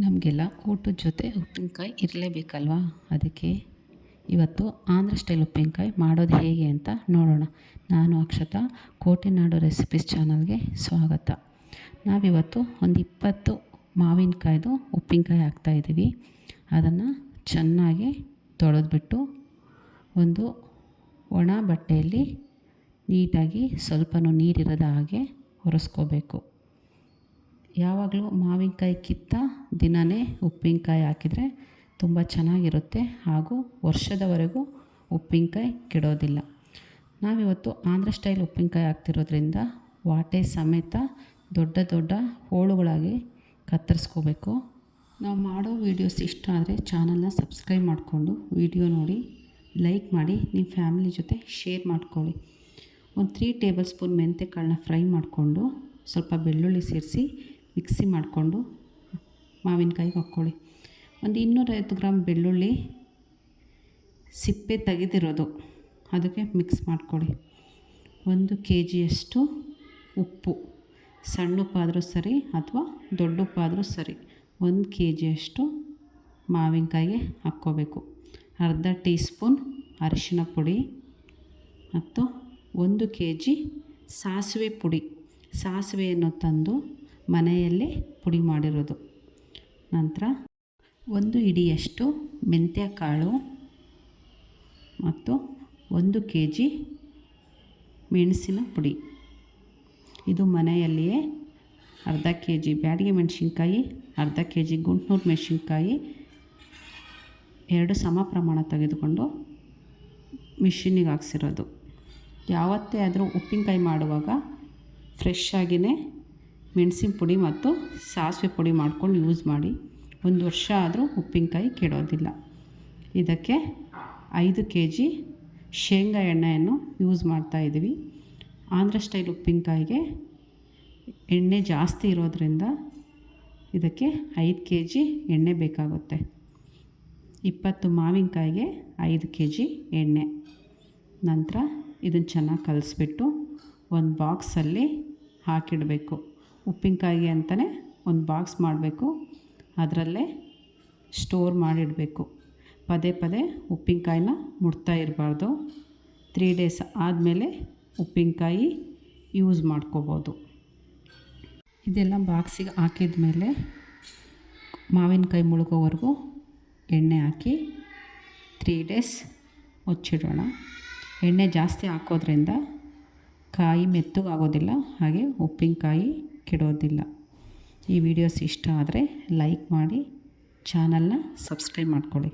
ನಮಗೆಲ್ಲ ಊಟದ ಜೊತೆ ಉಪ್ಪಿನಕಾಯಿ ಇರಲೇಬೇಕಲ್ವಾ? ಅದಕ್ಕೆ ಇವತ್ತು ಆಂಧ್ರ ಸ್ಟೈಲ್ ಉಪ್ಪಿನಕಾಯಿ ಮಾಡೋದು ಹೇಗೆ ಅಂತ ನೋಡೋಣ. ನಾನು ಅಕ್ಷತಾ, ಕೋಟೆನಾಡು ರೆಸಿಪೀಸ್ ಚಾನಲ್ಗೆ ಸ್ವಾಗತ. ನಾವಿವತ್ತು ಒಂದು ಇಪ್ಪತ್ತು ಮಾವಿನಕಾಯ್ದು ಉಪ್ಪಿನಕಾಯಿ ಹಾಕ್ತಾಯಿದ್ದೀವಿ ಅದನ್ನು ಚೆನ್ನಾಗಿ ತೊಳೆದ್ಬಿಟ್ಟು ಒಂದು ಒಣ ಬಟ್ಟೆಯಲ್ಲಿ ನೀಟಾಗಿ ಸ್ವಲ್ಪನೂ ನೀರಿರದ ಹಾಗೆ ಒರೆಸ್ಕೋಬೇಕು. ಯಾವಾಗಲೂ ಮಾವಿನಕಾಯಿ ಕಿತ್ತ ದಿನವೇ ಉಪ್ಪಿನಕಾಯಿ ಹಾಕಿದರೆ ತುಂಬ ಚೆನ್ನಾಗಿರುತ್ತೆ ಹಾಗೂ ವರ್ಷದವರೆಗೂ ಉಪ್ಪಿನಕಾಯಿ ಕೆಡೋದಿಲ್ಲ. ನಾವಿವತ್ತು ಆಂಧ್ರ ಸ್ಟೈಲ್ ಉಪ್ಪಿನಕಾಯಿ ಹಾಕ್ತಿರೋದ್ರಿಂದ ವಾಟೆ ಸಮೇತ ದೊಡ್ಡ ದೊಡ್ಡ ಹೋಳುಗಳಾಗಿ ಕತ್ತರಿಸ್ಕೋಬೇಕು. ನಾವು ಮಾಡೋ ವೀಡಿಯೋಸ್ ಇಷ್ಟ ಆದರೆ ಚಾನಲ್ನ ಸಬ್ಸ್ಕ್ರೈಬ್ ಮಾಡಿಕೊಂಡು ವಿಡಿಯೋ ನೋಡಿ, ಲೈಕ್ ಮಾಡಿ ನಿಮ್ಮ ಫ್ಯಾಮಿಲಿ ಜೊತೆ ಶೇರ್ ಮಾಡ್ಕೊಳ್ಳಿ. ಒಂದು ತ್ರೀ ಟೇಬಲ್ ಸ್ಪೂನ್ ಮೆಂತ್ಯಕಾಳನ್ನ ಫ್ರೈ ಮಾಡಿಕೊಂಡು ಸ್ವಲ್ಪ ಬೆಳ್ಳುಳ್ಳಿ ಸೇರಿಸಿ ಮಿಕ್ಸಿ ಮಾಡಿಕೊಂಡು ಮಾವಿನಕಾಯಿಗೆ ಹಾಕ್ಕೊಳ್ಳಿ ಒಂದು ಇನ್ನೂರೈವತ್ತು ಗ್ರಾಮ್ ಬೆಳ್ಳುಳ್ಳಿ ಸಿಪ್ಪೆ ತೆಗೆದಿರೋದು. ಅದಕ್ಕೆ ಮಿಕ್ಸ್ ಮಾಡ್ಕೊಳ್ಳಿ. ಒಂದು ಕೆ ಜಿಯಷ್ಟು ಉಪ್ಪು. ಸಣ್ಣ ಉಪ್ಪಾದರೂ ಸರಿ ಅಥವಾ ದೊಡ್ಡ ಉಪ್ಪಾದರೂ ಸರಿ ಒಂದು ಕೆ ಜಿಯಷ್ಟು ಮಾವಿನಕಾಯಿಗೆ ಹಾಕ್ಕೋಬೇಕು. ಅರ್ಧ ಟೀ ಸ್ಪೂನ್ ಅರಿಶಿಣ ಪುಡಿ ಮತ್ತು ಒಂದು ಕೆ ಜಿ ಸಾಸಿವೆ ಪುಡಿ. ಸಾಸಿವೆಯನ್ನು ತಂದು ಮನೆಯಲ್ಲೇ ಪುಡಿ ಮಾಡಿರೋದು. ನಂತರ ಒಂದು ಹಿಡಿಯಷ್ಟು ಮೆಂತ್ಯ ಕಾಳು ಮತ್ತು ಒಂದು ಕೆ ಜಿ ಮೆಣಸಿನ ಪುಡಿ. ಇದು ಮನೆಯಲ್ಲಿಯೇ ಅರ್ಧ ಕೆ ಜಿ ಬ್ಯಾಡಿಗೆ ಮೆಣಸಿನ್ಕಾಯಿ, ಅರ್ಧ ಕೆ ಜಿ ಗುಂಟ್ನೂರು ಮೆಣಸಿನ್ಕಾಯಿ, ಎರಡು ಸಮ ಪ್ರಮಾಣ ತೆಗೆದುಕೊಂಡು ಮಿಷಿನಿಗೆ ಹಾಕ್ಸಿರೋದು. ಯಾವತ್ತೇ ಆದರೂ ಉಪ್ಪಿನಕಾಯಿ ಮಾಡುವಾಗ ಫ್ರೆಶ್ ಆಗಿಯೇ ಮೆಣಸಿನ ಪುಡಿ ಮತ್ತು ಸಾಸಿವೆ ಪುಡಿ ಮಾಡ್ಕೊಂಡು ಯೂಸ್ ಮಾಡಿ. ಒಂದು ವರ್ಷ ಆದರೂ ಉಪ್ಪಿನಕಾಯಿ ಕೆಡೋದಿಲ್ಲ. ಇದಕ್ಕೆ ಐದು ಕೆ ಜಿ ಶೇಂಗಾ ಎಣ್ಣೆಯನ್ನು ಯೂಸ್ ಮಾಡ್ತಾಯಿದ್ದೀವಿ ಆಂಧ್ರ ಸ್ಟೈಲ್ ಉಪ್ಪಿನಕಾಯಿಗೆ ಎಣ್ಣೆ ಜಾಸ್ತಿ ಇರೋದರಿಂದ ಇದಕ್ಕೆ ಐದು ಕೆ ಜಿ ಎಣ್ಣೆ ಬೇಕಾಗುತ್ತೆ. ಇಪ್ಪತ್ತು ಮಾವಿನಕಾಯಿಗೆ ಐದು ಕೆ ಜಿ ಎಣ್ಣೆ. ನಂತರ ಇದನ್ನು ಚೆನ್ನಾಗಿ ಕಲಿಸ್ಬಿಟ್ಟು ಒಂದು ಬಾಕ್ಸಲ್ಲಿ ಹಾಕಿಡಬೇಕು. ಉಪ್ಪಿನಕಾಯಿಗೆ ಅಂತಲೇ ಒಂದು ಬಾಕ್ಸ್ ಮಾಡಬೇಕು. ಅದರಲ್ಲೇ ಸ್ಟೋರ್ ಮಾಡಿಡಬೇಕು. ಪದೇ ಪದೇ ಉಪ್ಪಿನಕಾಯಿನ ಮುಡ್ತಾ ಇರಬಾರ್ದು. ತ್ರೀ ಡೇಸ್ ಆದಮೇಲೆ ಉಪ್ಪಿನಕಾಯಿ ಯೂಸ್ ಮಾಡ್ಕೋಬೋದು. ಇದೆಲ್ಲ ಬಾಕ್ಸಿಗೆ ಹಾಕಿದ ಮೇಲೆ ಮಾವಿನಕಾಯಿ ಮುಳುಗೋವರೆಗೂ ಎಣ್ಣೆ ಹಾಕಿ ತ್ರೀ ಡೇಸ್ ಮುಚ್ಚಿಡೋಣ. ಎಣ್ಣೆ ಜಾಸ್ತಿ ಹಾಕೋದ್ರಿಂದ ಕಾಯಿ ಮೆತ್ತಗಾಗೋದಿಲ್ಲ, ಹಾಗೆ ಉಪ್ಪಿನಕಾಯಿ ಕೆಡೋದಿಲ್ಲ. ಈ ವಿಡಿಯೋಸ್ ಇಷ್ಟ ಆದರೆ ಲೈಕ್ ಮಾಡಿ ಚಾನಲ್ನ ಸಬ್ಸ್ಕ್ರೈಬ್ ಮಾಡ್ಕೊಳ್ಳಿ.